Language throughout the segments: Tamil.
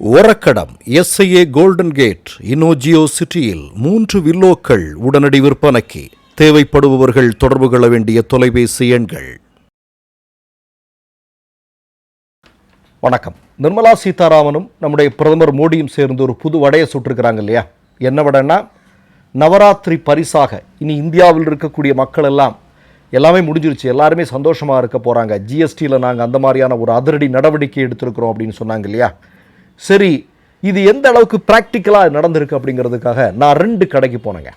ஒரக்கடம் எஸ்ஐஏ கோல்டன் கேட் இனோஜியோ சிட்டியில் மூன்று வில்லோக்கள் உடனடி விற்பனைக்கு. தேவைப்படுபவர்கள் தொடர்பு கொள்ள வேண்டிய தொலைபேசி எண்கள். வணக்கம். நிர்மலா சீதாராமனும் நம்முடைய பிரதமர் மோடியும் சேர்ந்து ஒரு புது வடையை சுட்டிருக்கிறாங்க இல்லையா? என்ன வடைன்னா நவராத்திரி பரிசாக இனி இந்தியாவில் இருக்கக்கூடிய மக்கள் எல்லாம் எல்லாமே முடிஞ்சிருச்சு எல்லாருமே சந்தோஷமாக இருக்க போகிறாங்க ஜிஎஸ்டியில் நாங்கள் அந்த மாதிரியான ஒரு அதிரடி நடவடிக்கை எடுத்திருக்கிறோம் அப்படின்னு சொன்னாங்க இல்லையா? சரி இது எந்த அளவுக்கு ப்ராக்டிக்கலாக நடந்திருக்கு அப்படிங்கிறதுக்காக நான் ரெண்டு கடைக்கு போனேங்க.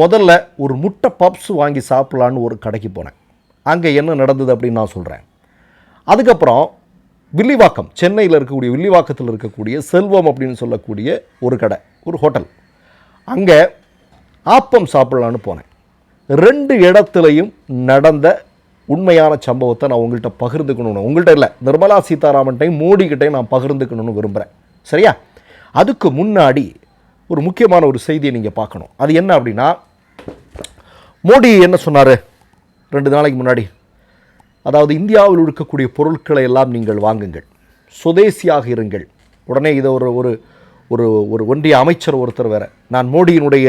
முதல்ல ஒரு முட்டை பப்ஸ் வாங்கி சாப்பிட்லான்னு ஒரு கடைக்கு போனேன். அங்கே என்ன நடந்தது அப்படின்னு நான் சொல்கிறேன் அதுக்கப்புறம் வில்லிவாக்கம் சென்னையில் இருக்கக்கூடிய வில்லிவாக்கத்தில் இருக்கக்கூடிய செல்வம் அப்படின்னு சொல்லக்கூடிய ஒரு கடை ஒரு ஹோட்டல் அங்கே ஆப்பம் சாப்பிட்லான்னு போனேன். ரெண்டு இடத்துலையும் நடந்த உண்மையான சம்பவத்தை நான் உங்கள்கிட்ட பகிர்ந்துக்கணும்னு. உங்கள்கிட்ட இல்லை. நிர்மலா சீதாராமன்ட்டையும் மோடிக்கிட்டையும் நான் பகிர்ந்துக்கணும்னு விரும்புகிறேன் சரியா? அதுக்கு முன்னாடி ஒரு முக்கியமான ஒரு செய்தியை நீங்கள் பார்க்கணும். அது என்ன அப்படின்னா மோடி என்ன சொன்னார்? ரெண்டு நாளைக்கு முன்னாடி. அதாவது இந்தியாவில் இருக்கக்கூடிய பொருட்களை எல்லாம் நீங்கள் வாங்குங்கள். சுதேசியாக இருங்கள். உடனே இதை ஒரு ஒரு ஒரு ஒரு ஒன்றிய அமைச்சர் ஒருத்தர் வேற. நான் மோடியினுடைய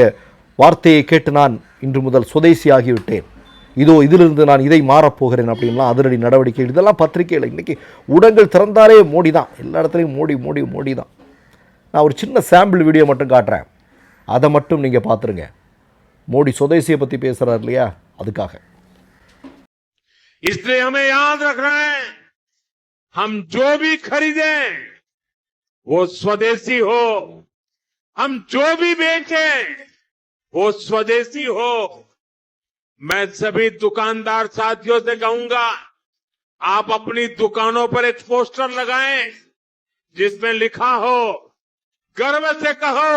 வார்த்தையை கேட்டு நான் இன்று முதல் சுதேசியாகிவிட்டேன் இதோ இதிலிருந்து நான் இதை மாறப்போகிறேன் அப்படின்லாம் அதிரடி நடவடிக்கை இதெல்லாம் பத்திரிகையில் இன்றைக்கி ஊடகங்கள் திறந்தாலே மோடி தான் எல்லா இடத்துலையும் மோடி மோடி மோடி தான் நான் ஒரு சின்ன சாம்பிள் வீடியோ மட்டும் காட்டுறேன் அதை மட்டும் நீங்கள் பார்த்துருங்க மோடி சுதேசியை பற்றி பேசுகிறார் இல்லையா அதுக்காக इसलिए हमें याद रखना है हम जो भी खरीदें वो स्वदेशी हो हम जो भी बेचें वो स्वदेशी हो मैं सभी दुकानदार साथियों से कहूंगा आप अपनी दुकानों पर एक पोस्टर लगाएं जिसमें लिखा हो गर्व से कहो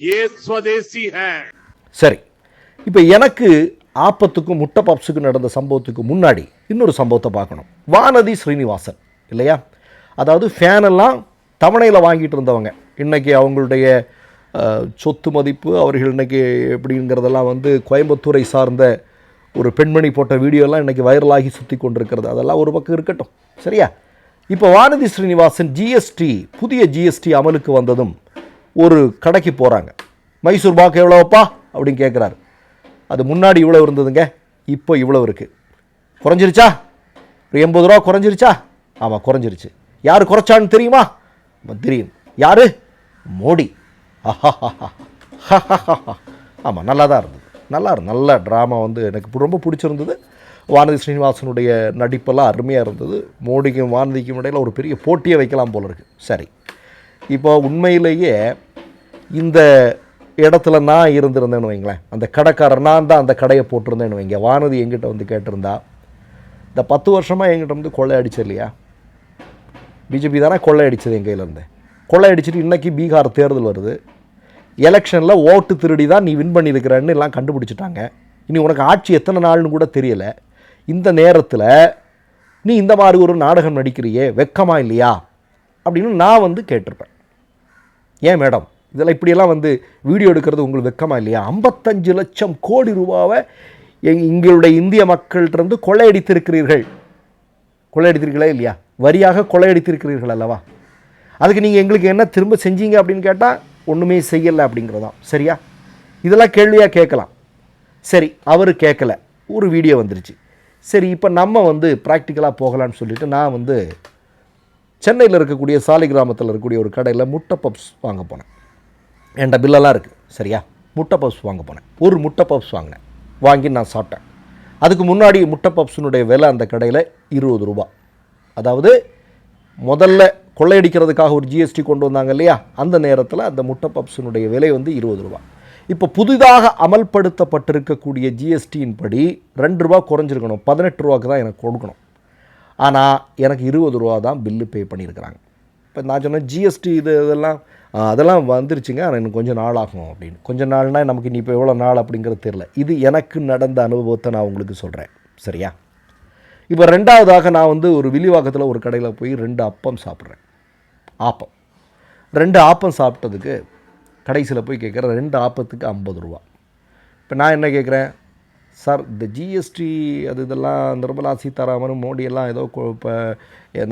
ये स्वदेशी है சரி இப்போ எனக்கு ஆப்பத்துக்கும் முட்டை பப்ஸுக்கும் நடந்த சம்பவத்துக்கு முன்னாடி இன்னொரு சம்பவத்தை பார்க்கணும் வானதி ஸ்ரீனிவாசன் இல்லையா அதாவது ஃபேனெல்லாம் தவணையில் வாங்கிட்டு இருந்தவங்க இன்றைக்கி அவங்களுடைய அஹ், சொத்து மதிப்பு அவர்கள் இன்றைக்கி எப்படிங்கிறதெல்லாம் வந்து கோயம்புத்தூரை சார்ந்த ஒரு பெண்மணி போட்ட வீடியோலாம் இன்றைக்கி வைரலாகி சுற்றி கொண்டிருக்கிறது. அதெல்லாம் ஒரு பக்கம் இருக்கட்டும். சரியா? இப்போ வானதி ஸ்ரீனிவாசன் ஜிஎஸ்டி புதிய ஜிஎஸ்டி அமலுக்கு வந்ததும் ஒரு கடைக்கு போகிறாங்க மைசூர் பாக்கு எவ்வளோப்பா அப்படின்னு கேட்குறாரு அது முன்னாடி இவ்வளோ இருந்ததுங்க இப்போ இவ்வளோ இருக்குது குறைஞ்சிருச்சா? ஒரு எண்பது ரூபா குறைஞ்சிருச்சா? ஆமாம் குறைஞ்சிருச்சு. யார் குறைச்சான்னு தெரியுமா? தெரியும். யார்? மோடி. ஆமாம் நல்லா தான் இருந்தது. நல்லா இருந்தது நல்ல ட்ராமா வந்து எனக்கு ரொம்ப பிடிச்சிருந்தது. வானதி ஸ்ரீனிவாசனுடைய நடிப்பெல்லாம் அருமையாக இருந்தது. மோடிக்கும் வானதிக்கும் இடையில் ஒரு பெரிய போட்டியை வைக்கலாம் போல இருக்குது சரி. இப்போ உண்மையிலேயே இந்த இடத்துல நான் இருந்திருந்தேன்னு வைங்களேன். அந்த கடைக்காரர் நான் தான் அந்த கடையை போட்டிருந்தேன்னு வைங்க. வானதி எங்கிட்ட வந்து கேட்டிருந்தா இந்த பத்து வருஷமாக எங்கிட்ட வந்து கொள்ளை அடிச்சு இல்லையா? பிஜேபி தானே கொள்ளை அடிச்சது என் கையிலேருந்து கொள்ளை அடிச்சுட்டு இன்றைக்கி பீகார் தேர்தல் வருது. எலெக்ஷனில் ஓட்டு திருடி தான் நீ வின் பண்ணியிருக்கிறன்னு எல்லாம் கண்டுபிடிச்சிட்டாங்க. இனி உனக்கு ஆட்சி எத்தனை நாள்னு கூட தெரியலை. இந்த நேரத்தில் நீ இந்த மாதிரி ஒரு நாடகம் நடிக்கிறியே வெக்கமா இல்லையா? அப்படின்னு நான் வந்து கேட்டிருப்பேன். ஏன் மேடம்? இதெல்லாம் இப்படியெல்லாம் வந்து வீடியோ எடுக்கிறது உங்களுக்கு வெக்கமா இல்லையா? ஐம்பத்தஞ்சு லட்சம் கோடி ரூபாவை எங் எங்களுடைய இந்திய மக்கள்கிட்டருந்து கொள்ளையடித்திருக்கிறீர்கள். கொள்ளையடித்திருக்கீங்களா இல்லையா? வரியாக கொள்ளையடித்திருக்கிறீர்கள் அல்லவா? அதுக்கு நீங்கள் எங்களுக்கு என்ன திரும்ப செஞ்சீங்க அப்படின்னு கேட்டால் ஒன்றுமே செய்யலை அப்படிங்கிறதான் சரியா? இதெல்லாம் கேள்வியாக கேட்கலாம். சரி அவர் கேட்கல. ஒரு வீடியோ வந்துருச்சு. சரி இப்போ நம்ம வந்து ப்ராக்டிக்கலாக போகலான்னு சொல்லிட்டு நான் வந்து சென்னையில் இருக்கக்கூடிய சாலை கிராமத்தில் இருக்கக்கூடிய ஒரு கடையில் முட்டை பப்ஸ் வாங்க போனேன். என்கிட்ட பில்லெல்லாம் இருக்குது சரியா? முட்டை பப்ஸ் வாங்க போனேன். ஒரு முட்டை பப்ஸ் வாங்கினேன். வாங்கி நான் சாப்பிட்டேன். அதுக்கு முன்னாடி முட்டை பப்ஸினுடைய விலை அந்த கடையில் இருபது ரூபா அதாவது முதல்ல கொள்ளையடிக்கிறதுக்காக ஒரு ஜிஎஸ்டி கொண்டு வந்தாங்க இல்லையா? அந்த நேரத்தில் அந்த முட்டை பப்ஸினுடைய விலை வந்து இருபது ரூபா. இப்போ புதிதாக அமல்படுத்தப்பட்டிருக்கக்கூடிய ஜிஎஸ்டியின் படி ரெண்டு ரூபா குறைஞ்சிருக்கணும். பதினெட்டு ரூபாக்கு தான் எனக்கு கொடுக்கணும். ஆனால் எனக்கு இருபது ரூபா தான் பில்லு பே பண்ணியிருக்கிறாங்க. இப்போ நான் சொன்னேன் ஜிஎஸ்டி இது இதெல்லாம் அதெல்லாம் வந்துருச்சுங்க. ஆனால் இன்னும் கொஞ்சம் நாள் ஆகும் அப்படின்னு. கொஞ்சம் நாள்னால் நமக்கு இனி இப்போ எவ்வளோ நாள் அப்படிங்கிறது தெரில இது எனக்கு நடந்த அனுபவத்தை நான் உங்களுக்கு சொல்கிறேன் சரியா? இப்போ ரெண்டாவதாக நான் வந்து ஒரு வில்லிவாக்கத்தில் ஒரு கடையில் போய் ரெண்டு அப்பம் சாப்பிட்றேன். ஆப்பம். ரெண்டு ஆப்பம் சாப்பிட்டதுக்கு கடைசியில் போய் கேட்குறேன் ரெண்டு ஆப்பத்துக்கு ஐம்பது ரூபா. இப்போ நான் என்ன கேட்குறேன் சார் இந்த ஜிஎஸ்டி அது இதெல்லாம் நிர்மலா சீதாராமன் மோடி எல்லாம் ஏதோ இப்போ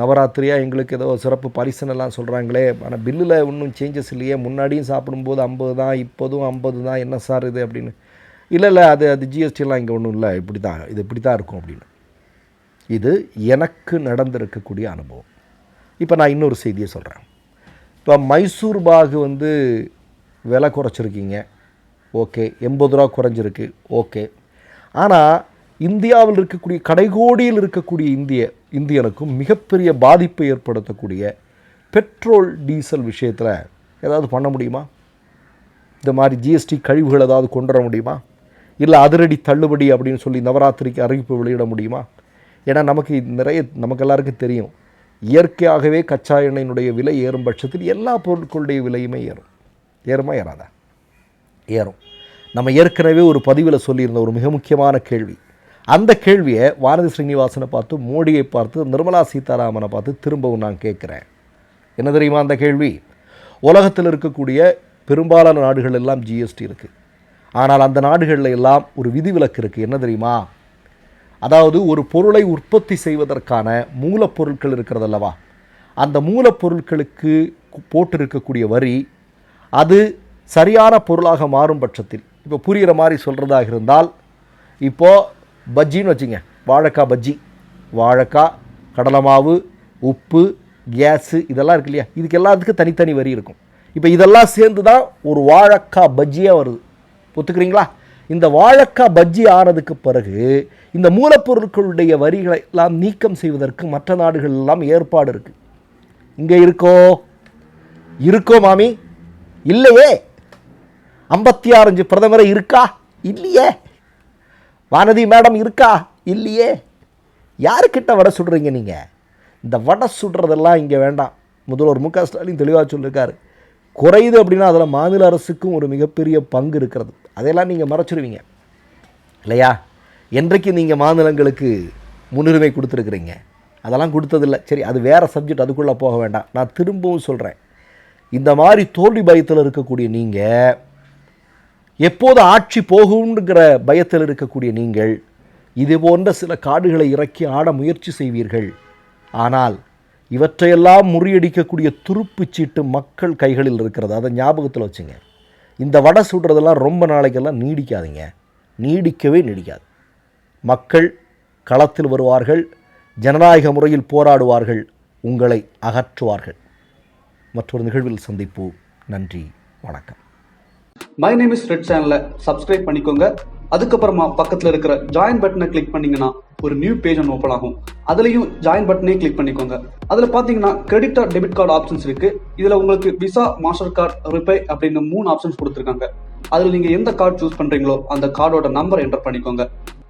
நவராத்திரியாக எங்களுக்கு ஏதோ சிறப்பு பரிசுன்னெல்லாம் சொல்கிறாங்களே ஆனால் பில்லில் ஒன்றும் சேஞ்சஸ் இல்லையே. முன்னாடியும் சாப்பிடும்போது ஐம்பது தான் இப்போதும் ஐம்பது தான். என்ன சார் இது அப்படின்னு. இல்லை இல்லை அது அது ஜிஎஸ்டிலாம் இங்கே ஒன்றும் இல்லை. இப்படி தான் இது இப்படி தான் இருக்கும் அப்படின்னு. இது எனக்கு நடந்திருக்கக்கூடிய அனுபவம். இப்போ நான் இன்னொரு செய்தியை சொல்கிறேன் இப்போ மைசூர் பாகு வந்து விலை குறைச்சிருக்கீங்க. ஓகே. எண்பது ரூபா குறைஞ்சிருக்கு. ஓகே. ஆனால் இந்தியாவில் இருக்கக்கூடிய கடைகோடியில் இருக்கக்கூடிய இந்திய இந்தியனுக்கும் மிகப்பெரிய பாதிப்பை ஏற்படுத்தக்கூடிய பெட்ரோல் டீசல் விஷயத்தில் ஏதாவது பண்ண முடியுமா? இந்த மாதிரி ஜிஎஸ்டி கழிவுகள் ஏதாவது கொண்டு வர முடியுமா? இல்லை அதிரடி தள்ளுபடி அப்படின்னு சொல்லி நவராத்திரிக்கு அறிவிப்பு வெளியிட முடியுமா? ஏன்னா நமக்கு நிறைய நமக்கு எல்லாருக்கும் தெரியும். இயற்கையாகவே கச்சா எண்ணெயினுடைய விலை ஏறும் பட்சத்தில் எல்லா பொருட்களுடைய விலையுமே ஏறும். ஏறுமா ஏறாதா? ஏறும். நம்ம ஏற்கனவே ஒரு பதிவில் சொல்லியிருந்த ஒரு மிக முக்கியமான கேள்வி. அந்த கேள்வியை வானதி ஸ்ரீனிவாசனை பார்த்து மோடியை பார்த்து நிர்மலா சீதாராமனை பார்த்து திரும்பவும் நான் கேட்குறேன். என்ன தெரியுமா அந்த கேள்வி? உலகத்தில் இருக்கக்கூடிய பெரும்பாலான நாடுகள் எல்லாம் ஜிஎஸ்டி இருக்குது ஆனால் அந்த நாடுகளில் எல்லாம் ஒரு விதிவிலக்கு இருக்குது என்ன தெரியுமா? அதாவது ஒரு பொருளை உற்பத்தி செய்வதற்கான மூலப்பொருட்கள் இருக்கிறதல்லவா அந்த மூலப்பொருட்களுக்கு போட்டிருக்கக்கூடிய வரி அது சரியான பொருளாக மாறும் பட்சத்தில். இப்போ புரிகிற மாதிரி சொல்கிறதாக இருந்தால் இப்போது பஜ்ஜின்னு வச்சுங்க வாழைக்காய் பஜ்ஜி வாழைக்காய் கடலை மாவு உப்பு கேஸு இதெல்லாம் இருக்கு இல்லையா? இதுக்கு எல்லாத்துக்கும் தனித்தனி வரி இருக்கும். இப்போ இதெல்லாம் சேர்ந்து தான் ஒரு வாழைக்காய் பஜ்ஜியாக வருது. ஒத்துக்கிறீங்களா? இந்த வாழைக்காய் பஜ்ஜி ஆனதுக்கு பிறகு இந்த மூலப்பொருட்களுடைய வரிகளை எல்லாம் நீக்கம் செய்வதற்கு மற்ற நாடுகள் எல்லாம் ஏற்பாடு இருக்குது இங்கே இருக்கோ? இருக்கோ மாமி? இல்லையே. ஐம்பத்தி ஆறஞ்சு பிரதமரை இருக்கா? இல்லையே. வானதி மேடம் இருக்கா? இல்லையே. யாருக்கிட்ட வடை சுடுறீங்க நீங்கள் இந்த வடை சுடுறதெல்லாம் இங்கே வேண்டாம். முதல்வர் மு க ஸ்டாலின் தெளிவாக சொல்லியிருக்காரு குறையுது அப்படின்னா அதில் மாநில அரசுக்கும் ஒரு மிகப்பெரிய பங்கு இருக்கிறது. அதையெல்லாம் நீங்கள் மறைச்சிருவீங்க. இல்லையா? என்றைக்கு நீங்கள் மாநிலங்களுக்கு முன்னுரிமை கொடுத்துருக்குறீங்க? அதெல்லாம் கொடுத்ததில்ல. சரி அது வேறு சப்ஜெக்ட் அதுக்குள்ளே போக வேண்டாம். நான் திரும்பவும் சொல்கிறேன் இந்த மாதிரி தோல்வி பயத்தில் இருக்கக்கூடிய நீங்கள் எப்போது ஆட்சி போகுங்கிற பயத்தில் இருக்கக்கூடிய நீங்கள் இது போன்ற சில காடுகளை இறக்கி ஆட முயற்சி செய்வீர்கள். ஆனால் இவற்றையெல்லாம் முறியடிக்கக்கூடிய துருப்புச் சீட்டு மக்கள் கைகளில் இருக்கிறது. அதை ஞாபகத்தில் வச்சுங்க. இந்த வடை சுடுறதெல்லாம் ரொம்ப நாளைக்கெல்லாம் நீடிக்காதுங்க. நீடிக்கவே நீடிக்காது. மக்கள் களத்தில் வருவார்கள் ஜனநாயக முறையில் போராடுவார்கள் உங்களை அகற்றுவார்கள். மற்றொரு நிகழ்வில் சந்திப்போம். நன்றி வணக்கம். மை நேம் இஸ் ரெட் சேனலை சப்ஸ்கிரைப் பண்ணிக்கோங்க. அதுக்கப்புறமா பக்கத்தில் இருக்கிற ஜாயின் பட்டனை கிளிக் பண்ணீங்கன்னா ஒரு நியூ பேஜ் ஒன்று ஓப்பன் ஆகும். அதுலேயும் ஜாயின் பட்டனே கிளிக் பண்ணிக்கோங்க. அதில் பார்த்தீங்கன்னா credit or debit card options இருக்கு. இதில் உங்களுக்கு விசா மாஸ்டர் கார்டு ரிப்பே அப்படின்னு மூணு ஆப்ஷன்ஸ் கொடுத்துருக்காங்க. அதில் நீங்கள் எந்த கார்டு சூஸ் பண்ணுறீங்களோ அந்த கார்டோட நம்பர் என்டர் பண்ணிக்கோங்க.